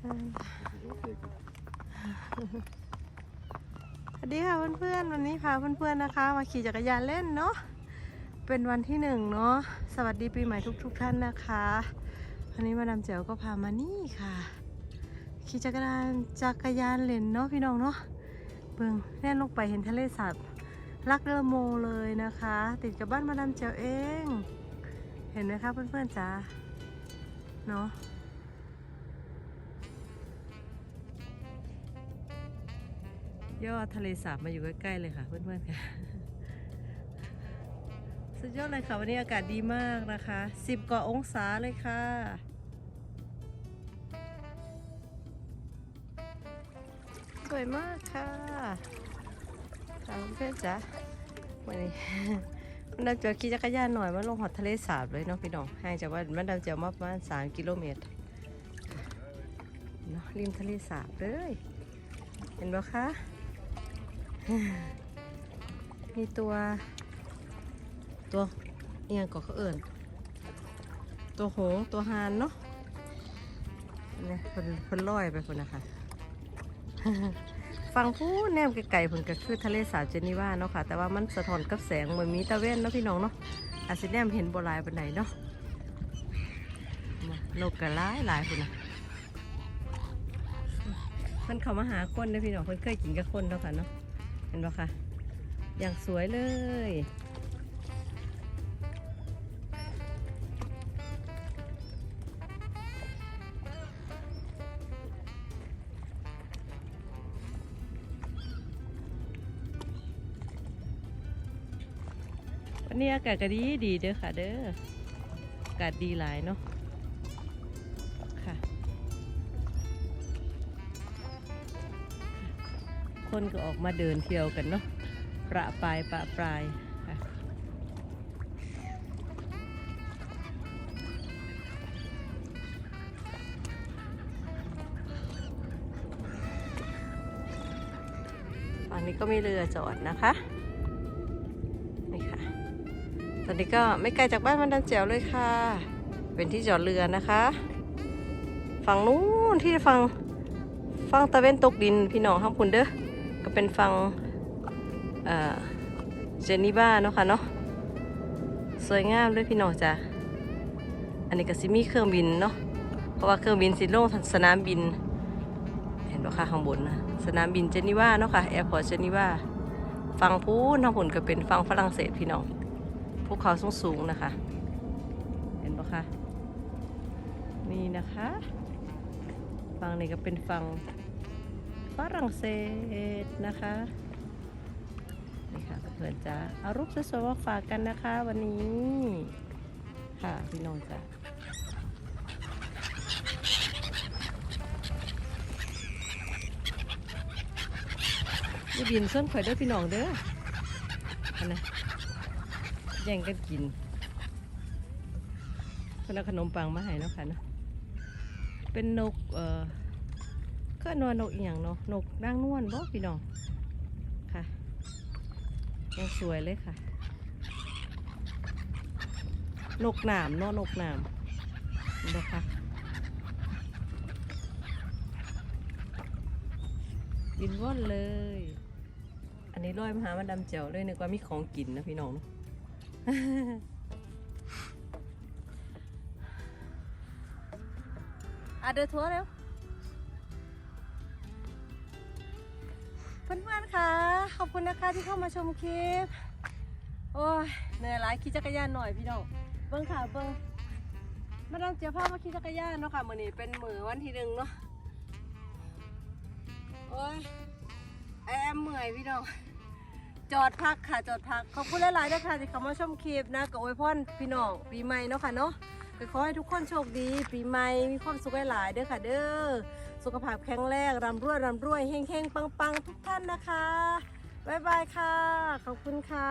สวัสดีค่ะเพื่อนๆวันนี้พาเพื่อนๆนะคะ มาขี่จักรยานเล่นเนาะเป็นวันที่หนึ่งเนาะสวัสดีปีใหม่ทุก ๆ ท่านนะคะวันนี้มาดามแจ๋วก็พามานี่ค่ะ ขี่จักรยานจักรยานเล่นเนาะพี่น้องเนาะเบิ่งแน่นลงไปเห็นทะเลสาบลักเรือโมเลยนะคะ ติดกับบ้านมาดามแจ๋วเอง เห็นไหมคะเพื่อนๆจ๋าเนาะ ยอดทะเลสาบมาอยู่ใกล้ๆเลยค่ะเพื่อนๆค่ะสุดยอดเลยค่ะ วันนี้อากาศดีมากนะคะ 10กว่าองศาเลยค่ะสวยมากค่ะค่ะเพื่อนจ๋าวันนี้มันดำเจียวขี่จักรยานหน่อยมาลงหอดทะเลสาบเลยเนาะพี่น้องห่างจากว่ามันดำเจียวมาประมาณ3กิโลเมตรเนาะริมทะเลสาบเลย เห็นไหมคะ มีตัวตัวเอียงก็เขาเอิ่นตัวหงตัวหานเนาะเนี่ยคนคนลอยไปคนนะคะฟังพูดแนมไกลๆผลก็คือทะเลสาบเจนีวาเนาะค่ะ แต่ว่ามันสะท้อนกับแสงเหมือนมีตะเวนเนาะพี่น้องเนาะอาจสิแนมเห็นโบหลายปานไหนเนาะมานกกระไลหลายคนนะมันเขามาหาคนเด้อพี่น้องเพิ่นเคยกินกับคนเนาะค่ะเนาะ เห็นปะคะอย่างสวยเลย วันนี้อากาศก็ดีดีเด้อค่ะเด้อ อากาศดีหลายเนาะค่ะ คนก็ออกมาเดินเที่ยวกันเนาะประปรายประปรายฝั่งนี้ก็มีเรือจอดนะคะนี่ค่ะตอนนี้ก็ไม่ไกลจากบ้านมันดันแจ๋วเลยค่ะ เป็นที่จอดเรือนะคะ ฝั่งนู้นที่ฝั่งฝั่งตะเวนตกดินพี่น้องข้างพุนเด้อ ก็เป็นฝั่งเจนีบ้าเนาะค่ะเนาะสวยงามด้วยพี่น้องจ้ะอันนี้ก็สิมีเครื่องบินเนาะเพราะว่าเครื่องบินสิลงสนามบิน เห็นปะคะข้างบนนะสนามบินเจนีวาเนาะค่ะแอร์พอร์ตเจนีวาฝั่งพูนทางผุนก็เป็นฝั่งฝรั่งเศสพี่น้องภูเขาสูงสูงนะคะ เห็นปะคะนี่นะคะฝั่งนี้ก็เป็นฝั่ง ฝรั่งเศสนะคะนี่ค่ะเพื่อนจ้าเอารูปสวยๆมาฝากกันนะคะ วันนี้ค่ะพี่น้องจ้าอย่บินส้นข่อยด้วยพี่น้องเด้ออันนะแย่งกันกินคนเอาขนมปังมาให้นะค่ะเนาะเป็นนกเอ่อ ก็นวนกอีหยังเนาะนกด่างนวลบ่พี่น้องค่ะยังสวยเลยค่ะ นกหนามเนาะนกหนามนบ่คะบินว่อนเลย อันนี้ลอยมหามาดำเจียวเลยนึกว่ามีของกินนะพี่น้องเนาะอะเดินทัวร์เร็ว นๆค่ะขอบคุณนะคะที่เข้ามาชมคลิป โอ้ยเหนื่อยหลายขี่จักรยานหน่อยพี่น้อง เบิ้งค่ะเบิ้งมาดามเจียวพามาขี่จักรยานเนาะค่ะมื้อนี้เป็นมือวันที่หนึ่งเนาะ โอ้ยแอมเมื่อยพี่น้อง จอดพักค่ะจอดพัก ขอบคุณหลายๆนะคะที่เข้ามาชมคลิปนะกับอวยพรพี่น้องปีใหม่เนาะค่ะเนาะก็ขอให้ทุกคนโชคดี ปีใหม่มีความสุขหลายๆเด้อค่ะเด้อ สุขภาพแข็งแรงร่ำรวยร่ำรวยเฮงเฮงปังปังทุกท่านนะคะ บ๊ายบายค่ะ ขอบคุณค่ะ